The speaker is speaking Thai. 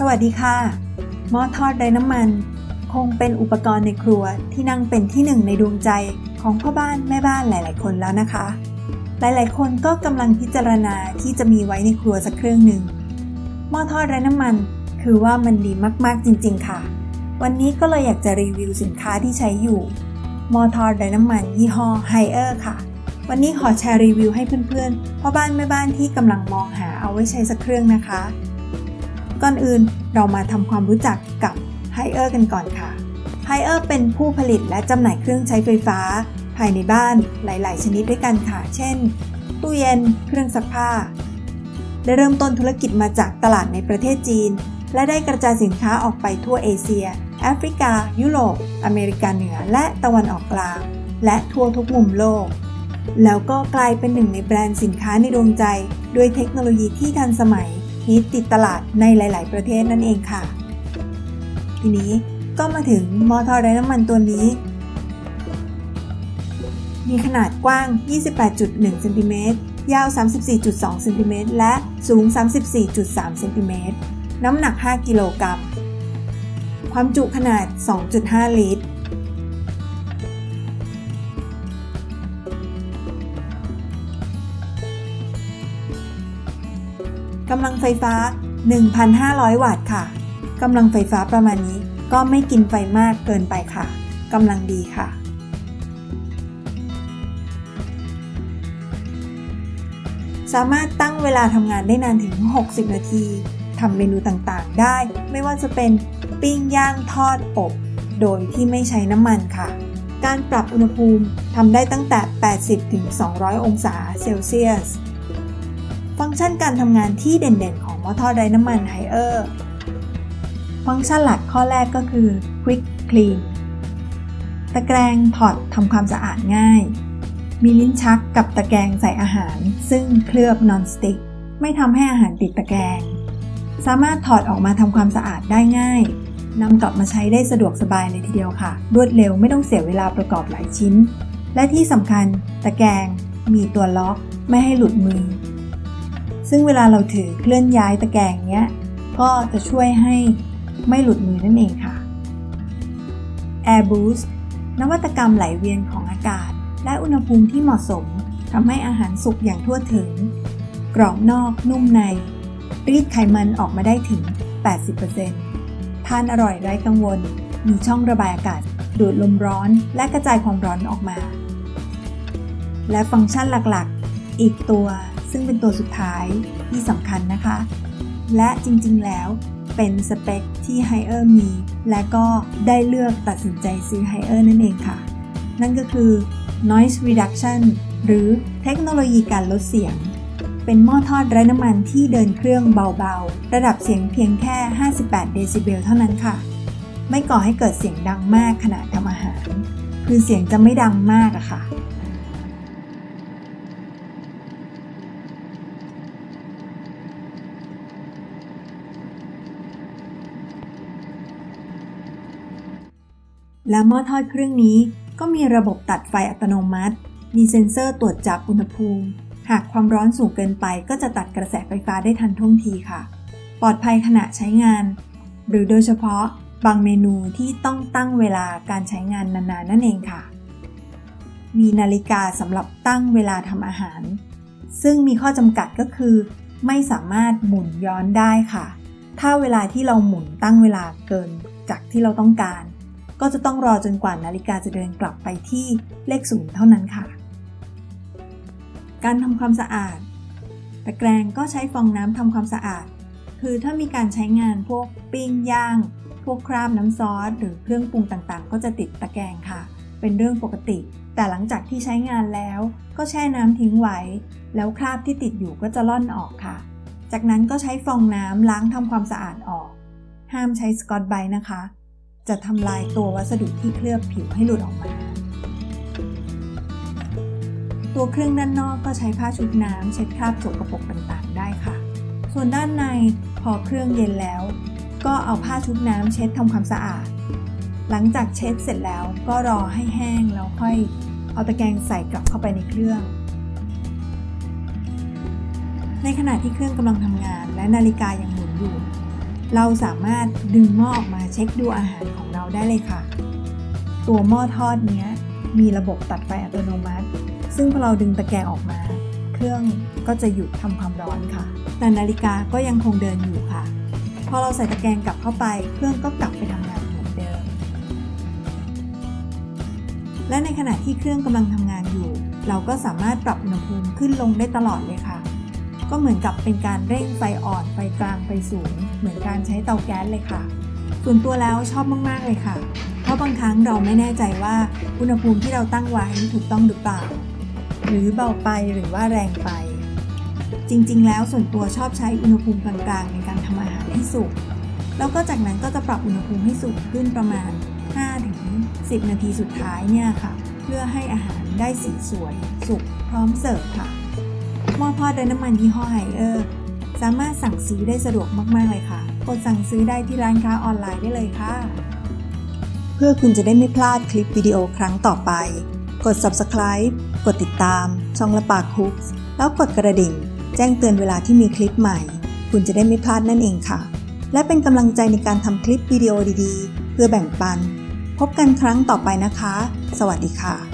สวัสดีค่ะ หม้อทอดไร้น้ำมัน คงเป็นอุปกรณ์ในครัวที่นั่งเป็นที่หนึ่งในดวงใจของพ่อบ้านแม่บ้านหลาย ๆ คนแล้วนะคะ หลาย ๆ คนก็กำลังพิจารณาที่จะมีไว้ในครัวสักเครื่องหนึ่ง หม้อทอดไร้น้ำมัน คือว่ามันดีมาก ๆ จริง ๆ ค่ะ วันนี้ก็เลยอยากจะรีวิวสินค้าที่ใช้อยู่หม้อทอดไร้น้ำมัน ยี่ห้อไฮเออร์ค่ะวันนี้ขอแชร์รีวิวให้เพื่อนๆพ่อบ้านแม่บ้านที่กำลังมองหาเอาไว้ใช้สักเครื่องนะคะ ก่อนอื่นเรามาทำความรู้จักกับไฮเออร์กันก่อนค่ะไฮเออร์เป็นผู้ผลิตและจำหน่ายเครื่องใช้ไฟฟ้า ภายในบ้านหลาย ๆ ชนิดด้วยกันค่ะ เช่น ตู้เย็น เครื่องซักผ้า ได้เริ่มต้นธุรกิจมาจากตลาดในประเทศจีน และได้กระจายสินค้าออกไปทั่วเอเชีย แอฟริกา ยุโรป อเมริกาเหนือ และตะวันออกกลาง และทั่วทุกมุมโลก แล้วก็กลายเป็นหนึ่งในแบรนด์สินค้าในดวงใจ ด้วยเทคโนโลยีที่ทันสมัย ฮิตติดตลาดในหลาย ๆ ประเทศนั่นเองค่ะ ทีนี้ก็มาถึงมอเตอร์ไร้น้ำมันตัวนี้ มีขนาดกว้าง 28.1 เซนติเมตร ยาว 34.2 เซนติเมตร และสูง 34.3 เซนติเมตร น้ำหนัก 5 กิโลกรัม ความจุขนาด 2.5 ลิตร กำลังไฟฟ้า 1,500 วัตต์ค่ะกำลังไฟฟ้าประมาณนี้ก็ไม่กินไฟมากเกินไปค่ะกำลังดีค่ะ สามารถตั้งเวลาทำงานได้นานถึง 60 นาทีทำเมนูต่างๆ ได้ ไม่ว่าจะเป็นปิ้งย่างทอดอบ โดยที่ไม่ใช้น้ำมันค่ะ การปรับอุณหภูมิทำได้ตั้งแต่ 80-200 องศาเซลเซียส ฟังก์ชันการทำงานที่เด่นๆ ของมอเตอร์ไดน้ำมันไฮเออร์ฟังก์ชันหลักข้อแรกก็คือ Quick Clean ตะแกรงถอดทำความสะอาดง่าย มีลิ้นชักกับตะแกรงใส่อาหาร ซึ่งเคลือบนอนสติกไม่ทำให้อาหารติดตะแกรงสามารถถอดออกมาทำความสะอาดได้ง่ายนำกลับมาใช้ได้สะดวกสบายเลยทีเดียวค่ะ รวดเร็วไม่ต้องเสียเวลาประกอบหลายชิ้น และที่สำคัญ ตะแกรงมีตัวล็อก ไม่ให้หลุดมือ ซึ่งเวลาเราถือเคลื่อนย้ายตะแกรงเนี้ย ก็จะช่วยให้ไม่หลุดมือนั่นเองค่ะ Air Boost นวัตกรรมไหลเวียนของอากาศ และอุณหภูมิที่เหมาะสมทำให้อาหารสุกอย่างทั่วถึง กรอบนอกนุ่มใน รีดไขมันออกมาได้ถึง 80%ทานอร่อยไร้กังวล มีช่องระบายอากาศ ดูดลมร้อนและกระจายความร้อนออกมา และฟังก์ชันหลักๆ อีกตัว ซึ่งเป็นตัวสุดท้ายที่สำคัญนะคะ และจริงๆแล้วเป็นสเปคที่ไฮเออร์มี และก็ได้เลือกตัดสินใจซื้อไฮเออร์นั่นเองค่ะ นั่นก็คือ noise reduction หรือเทคโนโลยีการลดเสียง เป็นหม้อทอดไร้น้ำมันที่เดินเครื่องเบาๆ ระดับเสียงเพียงแค่ 58 เดซิเบลเท่านั้นค่ะ ไม่ก่อให้เกิดเสียงดังมากขณะทำอาหาร คือเสียงจะไม่ดังมากอะค่ะ และหม้อทอดเครื่องนี้ก็มีระบบตัดไฟอัตโนมัติ มีเซ็นเซอร์ตรวจจับอุณหภูมิ หากความร้อนสูงเกินไปก็จะตัดกระแสไฟฟ้าได้ทันท่วงทีค่ะ ปลอดภัยขณะใช้งาน หรือโดยเฉพาะบางเมนูที่ต้องตั้งเวลาการใช้งานนานๆนั่นเองค่ะ มีนาฬิกาสำหรับตั้งเวลาทำอาหาร ซึ่งมีข้อจำกัดก็คือ ไม่สามารถหมุนย้อนได้ค่ะ ถ้าเวลาที่เราหมุนตั้งเวลาเกินจากที่เราต้องการ ก็จะต้องรอจนกว่านาฬิกาจะเดินกลับไปที่เลขศูนย์เท่านั้นค่ะ การทำความสะอาด ตะแกรงก็ใช้ฟองน้ำทำความสะอาด คือถ้ามีการใช้งานพวกปิ้งย่าง พวกคราบน้ำซอส หรือเครื่องปรุงต่างๆ ก็จะติดตะแกรงค่ะ เป็นเรื่องปกติ แต่หลังจากที่ใช้งานแล้ว ก็แช่น้ำทิ้งไว้ แล้วคราบที่ติดอยู่ก็จะล่อนออกค่ะ จากนั้นก็ใช้ฟองน้ำล้างทำความสะอาดออก ห้ามใช้สกอตไบนะคะ จะทำลายตัววัสดุที่เคลือบผิวให้หลุดออกมา ตัวเครื่องด้านนอกก็ใช้ผ้าชุบน้ำเช็ดคราบสกปรกต่างๆ ได้ค่ะ ส่วนด้านในพอเครื่องเย็นแล้ว ก็เอาผ้าชุบน้ำเช็ดทำความสะอาด หลังจากเช็ดเสร็จแล้วก็รอให้แห้งแล้วค่อยเอาตะแกรงใส่กลับเข้าไปในเครื่อง ในขณะที่เครื่องกำลังทำงานและนาฬิกายังหมุนอยู่ เราสามารถดึงหม้อออกมาเช็คดูอาหารของเราได้เลยค่ะ ตัวหม้อทอดเนี้ยมีระบบตัดไฟอัตโนมัติ ซึ่งพอเราดึงตะแกรงออกมา เครื่องก็จะหยุดทำความร้อนค่ะ แต่นาฬิกาก็ยังคงเดินอยู่ค่ะ พอเราใส่ตะแกรงกลับเข้าไป เครื่องก็กลับไปทำงานเหมือนเดิม และในขณะที่เครื่องกำลังทำงานอยู่ เราก็สามารถปรับอุณหภูมิขึ้นลงได้ตลอดเลยค่ะ ก็เหมือนกับเป็นการเร่งไฟอ่อนไฟกลางไฟสูง เหมือนการใช้เตาแก๊สเลยค่ะ ส่วนตัวแล้วชอบมากๆเลยค่ะ เพราะบางครั้งเราไม่แน่ใจว่าอุณหภูมิที่เราตั้งไว้ถูกต้องหรือเปล่า หรือเบาไปหรือว่าแรงไป จริงๆ แล้วส่วนตัวชอบใช้อุณหภูมิกลางๆ ในการทำอาหารให้สุกแล้วก็จากนั้นก็จะปรับอุณหภูมิให้สุกขึ้นประมาณ 5-10 นาทีสุดท้ายเนี่ยค่ะ เพื่อให้อาหารได้สีสวย สุกพร้อมเสิร์ฟค่ะ หม้อทอดไร้น้ำมันยี่ห้อไฮเออร์สามารถสั่งซื้อได้สะดวกมาก ๆ เลยค่ะ กดสั่งซื้อได้ที่ร้านค้าออนไลน์ได้เลยค่ะ เพื่อคุณจะได้ไม่พลาดคลิปวิดีโอครั้งต่อไป กด subscribe กดติดตาม ช่องละปากคุกแล้วกดกระดิ่ง แจ้งเตือนเวลาที่มีคลิปใหม่ คุณจะได้ไม่พลาดนั่นเองค่ะ และเป็นกำลังใจในการทำคลิปวิดีโอดีๆ เพื่อแบ่งปัน พบกันครั้งต่อไปนะคะ สวัสดีค่ะ